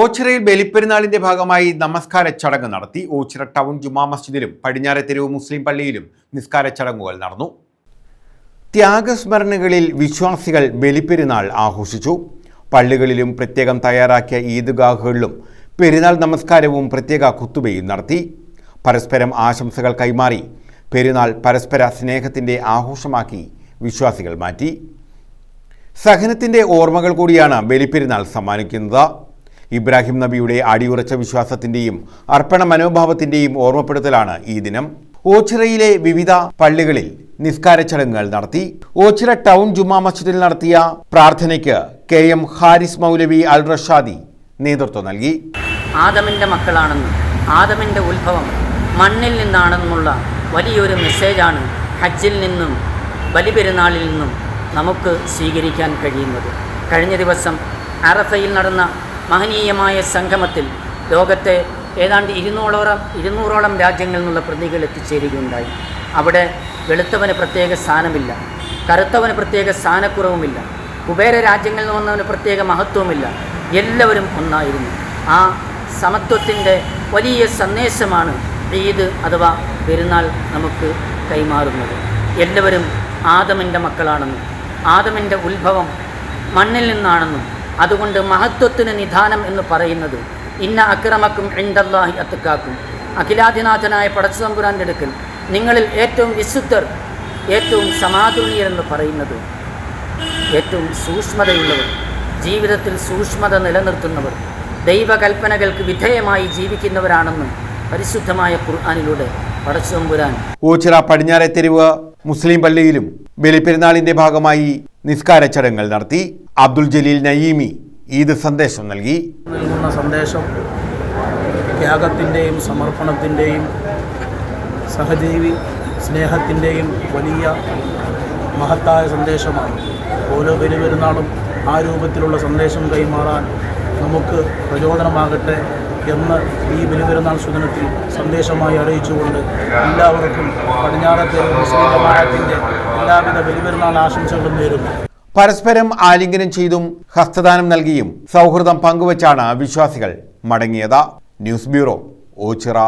ഓച്ചിറയിൽ ബലിപ്പെരുന്നാളിന്റെ ഭാഗമായി നമസ്കാര ചടങ്ങ് നടത്തി ഓച്ചിറ ടൗൺ ജുമാ മസ്ജിദിലും പടിഞ്ഞാറെ തെരുവ് മുസ്ലിം പള്ളിയിലും നിസ്കാര ചടങ്ങുകൾ നടന്നു. ത്യാഗസ്മരണകളിൽ വിശ്വാസികൾ ബലിപ്പെരുന്നാൾ ആഘോഷിച്ചു. പള്ളികളിലും പ്രത്യേകം തയ്യാറാക്കിയ ഈദ്ഗാഹുകളിലും പെരുന്നാൾ നമസ്കാരവും പ്രത്യേക കുത്തുബയും നടത്തി. പരസ്പരം ആശംസകൾ കൈമാറി പെരുന്നാൾ പരസ്പര സ്നേഹത്തിന്റെ ആഘോഷമാക്കി വിശ്വാസികൾ മാറ്റി. സഹനത്തിന്റെ ഓർമ്മകൾ കൂടിയാണ് ബലിപ്പെരുന്നാൾ സമ്മാനിക്കുന്നത്. ഇബ്രാഹിം നബിയുടെ അടിയുറച്ച വിശ്വാസത്തിന്റെയും അർപ്പണ മനോഭാവത്തിന്റെയും ഓർമ്മപ്പെടുത്തലാണ് ഈ ദിനം. ഓച്ചിറയിലെ വിവിധ പള്ളികളിൽ നിസ്കാര ചടങ്ങുകൾ നടത്തി. ഓച്ചിറ ടൗൺ ജുമാ മസ്ജിദിൽ നടത്തിയ പ്രാർത്ഥനയ്ക്ക് കെ എം ഹാരിസ് മൗലവി അൽ റഷാദി നേതൃത്വം നൽകി. ആദമിന്റെ മക്കളാണെന്നും ആദമിന്റെ ഉത്ഭവം മണ്ണിൽ നിന്നാണെന്നുള്ള വലിയൊരു മെസ്സേജാണ് ഹജ്ജിൽ നിന്നും ബലിപെരുന്നാളിൽ നിന്നും നമുക്ക് സ്വീകരിക്കാൻ കഴിയുന്നത്. കഴിഞ്ഞ ദിവസം അറഫയിൽ നടന്ന മഹനീയമായ സംഗമത്തിൽ ലോകത്തെ ഏതാണ്ട് ഇരുന്നൂറോളം ഇരുന്നൂറോളം രാജ്യങ്ങളിൽ നിന്നുള്ള പ്രതികൾ എത്തിച്ചേരുകയുണ്ടായി. അവിടെ വെളുത്തവന് പ്രത്യേക സ്ഥാനമില്ല കറുത്തവന് പ്രത്യേക സ്ഥാനക്കുറവുമില്ല കുബേര രാജ്യങ്ങളിൽ നിന്ന് വന്നവന് പ്രത്യേക മഹത്വമില്ല എല്ലാവരും ഒന്നായിരുന്നു. ആ സമത്വത്തിന്റെ വലിയ സന്ദേശമാണ് ഈദ് അഥവാ പെരുന്നാൾ നമുക്ക് കൈമാറുന്നത്. എല്ലാവരും ആദമിന്റെ മക്കളാണെന്നും ആദമിന്റെ ഉത്ഭവം മണ്ണിൽ നിന്നാണെന്നും അതുകൊണ്ട് മഹത്വത്തിന് നിധാനം എന്ന് പറയുന്നത് ഇന്ന അക്രമക്കും എന്തല്ലാഹി അത്തക്കാക്കും. അഖിലാധിനാഥനായ പടച്ചുതമ്പുരാന്റെ അടുക്കൽ നിങ്ങളിൽ ഏറ്റവും വിശുദ്ധർ ഏറ്റവും സമാതുല്യർ എന്ന് പറയുന്നത് ഏറ്റവും സൂക്ഷ്മതയുള്ളവർ ജീവിതത്തിൽ സൂക്ഷ്മത നിലനിർത്തുന്നവർ ദൈവകൽപ്പനകൾക്ക് വിധേയമായി ജീവിക്കുന്നവരാണെന്ന് പരിശുദ്ധമായ ഖുർആാനിലൂടെ പടച്ചുതമ്പുരാൻ ഓച്ചിറ പടിഞ്ഞാറെ തെരുവ് മുസ്ലിം പള്ളിയിലും ബലിപ്പെരുന്നാളിന്റെ ഭാഗമായി നിസ്കാര ചടങ്ങുകൾ നടത്തി. അബ്ദുൽ ജലീൽ നയീമി ഈദ് സന്ദേശം നൽകി. നൽകുന്ന സന്ദേശം ത്യാഗത്തിന്റെയും സമർപ്പണത്തിന്റെയും സഹജീവി സ്നേഹത്തിന്റെയും വലിയ മഹത്തായ സന്ദേശമാണ്. ഓരോ ബലിപെരുന്നാളും ആ രൂപത്തിലുള്ള സന്ദേശം കൈമാറാൻ നമുക്ക് പ്രചോദനമാകട്ടെ എന്ന് ഈ ബലിപെരുന്നാൾ സുദിനത്തിൽ സന്ദേശമായി അറിയിച്ചുകൊണ്ട് എല്ലാവർക്കും പടിഞ്ഞാറത്തെ മുസ്ലിം ജമാഅത്തിന്റെ എല്ലാവിധ ബലിപെരുന്നാൾ ആശംസകളും നേരുന്നു. പരസ്പരം ആലിംഗനം ചെയ്തും ഹസ്തദാനം നൽകിയും സൗഹൃദം പങ്കുവച്ചാണ് വിശ്വാസികൾ മടങ്ങിയത്. News bureau Ochira.